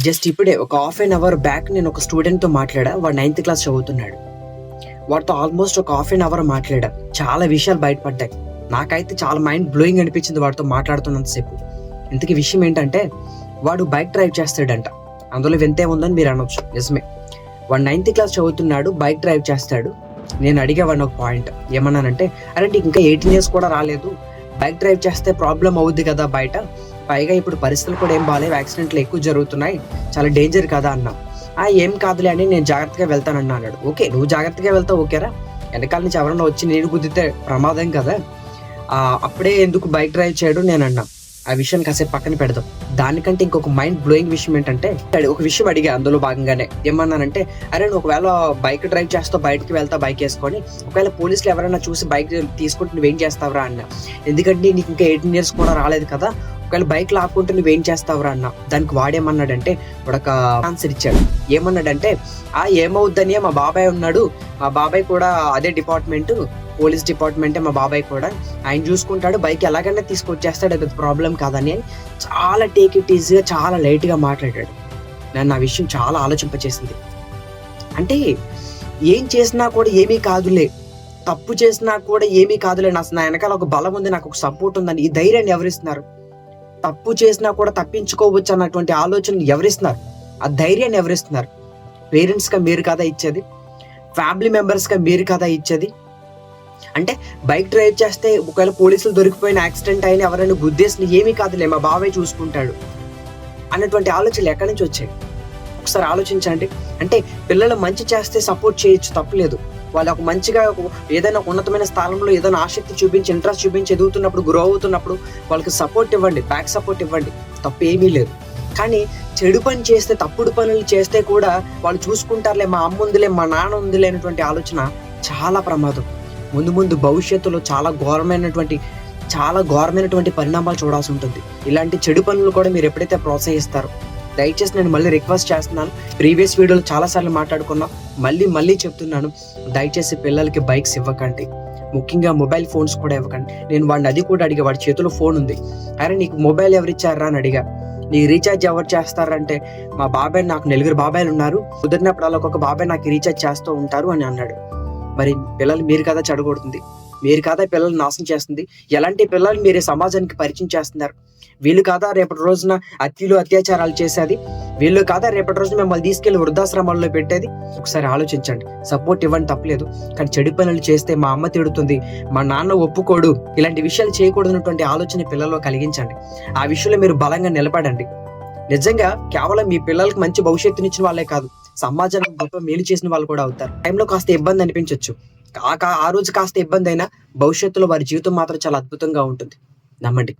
Just ఇప్పుడే ఒక half an hour back నేను ఒక స్టూడెంట్తో మాట్లాడా. వాడు నైన్త్ క్లాస్ చదువుతున్నాడు. వాడితో ఆల్మోస్ట్ ఒక హాఫ్ అన్ అవర్ మాట్లాడా. చాలా విషయాలు బయటపడ్డాయి. నాకైతే చాలా మైండ్ బ్లోయింగ్ అనిపించింది వాడితో మాట్లాడుతున్నంతసేపు. ఇంతకీ విషయం ఏంటంటే వాడు బైక్ డ్రైవ్ చేస్తాడంట. అందులో వింతే ఉందని మీరు అనొచ్చు. నిజమే. వాడు నైన్త్ క్లాస్ చదువుతున్నాడు బైక్ డ్రైవ్ చేస్తాడు. నేను అడిగేవాడిని ఒక పాయింట్ ఏమన్నానంటే అరే నీకు ఇంకా ఎయిటీన్ ఇయర్స్ కూడా రాలేదు. బైక్ డ్రైవ్ చేస్తే ప్రాబ్లం అవుద్ది కదా బయట. పైగా ఇప్పుడు పరిస్థితులు కూడా ఏం బాగాలేవు. యాక్సిడెంట్లు ఎక్కువ జరుగుతున్నాయి. చాలా డేంజర్ కదా అన్నా. ఆ ఏం కాదులే అని నేను జాగ్రత్తగా వెళ్తానన్నా అన్నాడు. ఓకే నువ్వు జాగ్రత్తగా వెళ్తావు ఓకేరా? వెనకాల నుంచి ఎవరన్నా వచ్చి నేను గుద్దితే ప్రమాదం కదా. ఆ, అప్పుడే ఎందుకు బైక్ డ్రైవ్ చేయడం నేను అన్నా ఆ విషయాన్ని కాసేపు పక్కన పెడదాం. దానికంటే ఇంకొక మైండ్ బ్లోయింగ్ విషయం ఏంటంటే ఒక విషయం అడిగా అందులో భాగంగానే. ఏమన్నానంటే అరే నువ్వు ఒకవేళ బైక్ డ్రైవ్ చేస్తా బయటకి వెళ్తా బైక్ వేసుకొని ఒకవేళ పోలీసులు ఎవరైనా చూసి బైక్ తీసుకుంటే నువ్వేం చేస్తావురా అన్న. ఎందుకంటే నీకు ఇంకా ఎయిటీన్ ఇయర్స్ కూడా రాలేదు కదా. ఒకవేళ బైక్ లాక్కుంటే నువ్వేం చేస్తావురా అన్న? దానికి వాడేమన్నాడంటే ఒక ఆన్సర్ ఇచ్చాడు. ఏమన్నాడంటే ఆ ఏమవుద్దని మా బాబాయ్ ఉన్నాడు. మా బాబాయ్ కూడా అదే డిపార్ట్మెంట్ పోలీస్ డిపార్ట్మెంటే మా బాబాయ్ కూడా. ఆయన చూసుకుంటాడు బైక్ ఎలాగైనా తీసుకొచ్చేస్తాడు అది ప్రాబ్లం కాదని. అని చాలా టేక్ ఇట్ ఈజీగా చాలా లైట్గా మాట్లాడాడు. నన్ను ఆ విషయం చాలా ఆలోచింపచేసింది. అంటే ఏం చేసినా కూడా ఏమీ కాదులే. తప్పు చేసినా కూడా ఏమీ కాదులే. నా వెనకాల ఒక బలం ఉంది నాకు ఒక సపోర్ట్ ఉందని ఈ ధైర్యాన్ని ఎవరిస్తున్నారు? తప్పు చేసినా కూడా తప్పించుకోవచ్చు అన్నటువంటి ఆలోచన ఎవరిస్తున్నారు? ఆ ధైర్యాన్ని ఎవరిస్తున్నారు? పేరెంట్స్గా మీరు కదా ఇచ్చేది? ఫ్యామిలీ మెంబర్స్గా మీరు కదా ఇచ్చేది? అంటే బైక్ డ్రైవ్ చేస్తే ఒకవేళ పోలీసులు దొరికిపోయిన యాక్సిడెంట్ అయిన ఎవరైనా గుద్దేసిన ఏమీ కాదులే మా బాబాయ్ చూసుకుంటాడు. అన్నటువంటి ఆలోచనలు ఎక్కడి నుంచి వచ్చాయి? ఒకసారి ఆలోచించండి. అంటే పిల్లలు మంచి చేస్తే సపోర్ట్ చేయొచ్చు తప్పులేదు. వాళ్ళు ఒక మంచిగా ఏదైనా ఉన్నతమైన స్థానంలో ఏదైనా ఆసక్తి చూపించి ఇంట్రెస్ట్ చూపించి ఎదుగుతున్నప్పుడు గ్రో అవుతున్నప్పుడు వాళ్ళకి సపోర్ట్ ఇవ్వండి బ్యాక్ సపోర్ట్ ఇవ్వండి. తప్పు ఏమీ లేదు. కానీ చెడు పని చేస్తే తప్పుడు పనులు చేస్తే కూడా వాళ్ళు చూసుకుంటారులే మా అమ్మ ఉందిలే మా నాన్న ఉందిలే అనేటువంటి ఆలోచన చాలా ప్రమాదం. ముందు ముందు భవిష్యత్తులో చాలా ఘోరమైనటువంటి చాలా ఘోరమైనటువంటి పరిణామాలు చూడాల్సి ఉంటుంది. ఇలాంటి చెడు పనులు కూడా మీరు ఎప్పుడైతే ప్రోత్సహిస్తారో దయచేసి నేను మళ్ళీ రిక్వెస్ట్ చేస్తున్నాను. ప్రీవియస్ వీడియోలో చాలాసార్లు మాట్లాడుకున్నాం. మళ్ళీ మళ్ళీ చెప్తున్నాను. దయచేసి పిల్లలకి బైక్స్ ఇవ్వకండి. ముఖ్యంగా మొబైల్ ఫోన్స్ కూడా ఇవ్వకండి. నేను వాడిని అది కూడా అడిగా. వాడి చేతిలో ఫోన్ ఉంది. అరే నీకు మొబైల్ ఎవరు ఇచ్చారా అని అడిగా. నీ రీఛార్జ్ ఎవరు చేస్తారంటే మా బాబాయ్ నాకు నలుగురు బాబాయ్లు ఉన్నారు. కుదిరినప్పుడు అలా ఒక్కొక్క బాబాయ్ నాకు రీఛార్జ్ చేస్తూ ఉంటారు అని అన్నాడు. మరి పిల్లలు మీరు కదా చెడగొడుతుంది. మీరు కాదా పిల్లల్ని నాశనం చేస్తుంది? ఎలాంటి పిల్లలు మీరు సమాజానికి పరిచయం చేస్తున్నారు? వీళ్ళు కాదా రేపటి రోజున అత్యులు అత్యాచారాలు చేసేది? వీళ్ళు కాదా రేపటి రోజున మిమ్మల్ని తీసుకెళ్ళి వృద్ధాశ్రమాల్లో పెట్టేది? ఒకసారి ఆలోచించండి. సపోర్ట్ ఇవ్వండి తప్పలేదు. కానీ చెడు పనులు చేస్తే మా అమ్మ తిడుతుంది. మా నాన్న ఒప్పుకోడు. ఇలాంటి విషయాలు చేయకూడదన్నటువంటి ఆలోచన పిల్లల్లో కలిగించండి. ఆ విషయంలో మీరు బలంగా నిలబడండి. నిజంగా కేవలం మీ పిల్లలకు మంచి భవిష్యత్తునిచ్చిన వాళ్ళే కాదు సమాజానికి గొప్ప మేలు చేసిన వాళ్ళు కూడా అవుతారు. టైంలో కాస్త ఇబ్బంది అనిపించవచ్చు ఆ రోజు కాస్త ఇబ్బంది అయినా భవిష్యత్తులో వారి జీవితం మాత్రం చాలా అద్భుతంగా ఉంటుంది. నమ్మండి.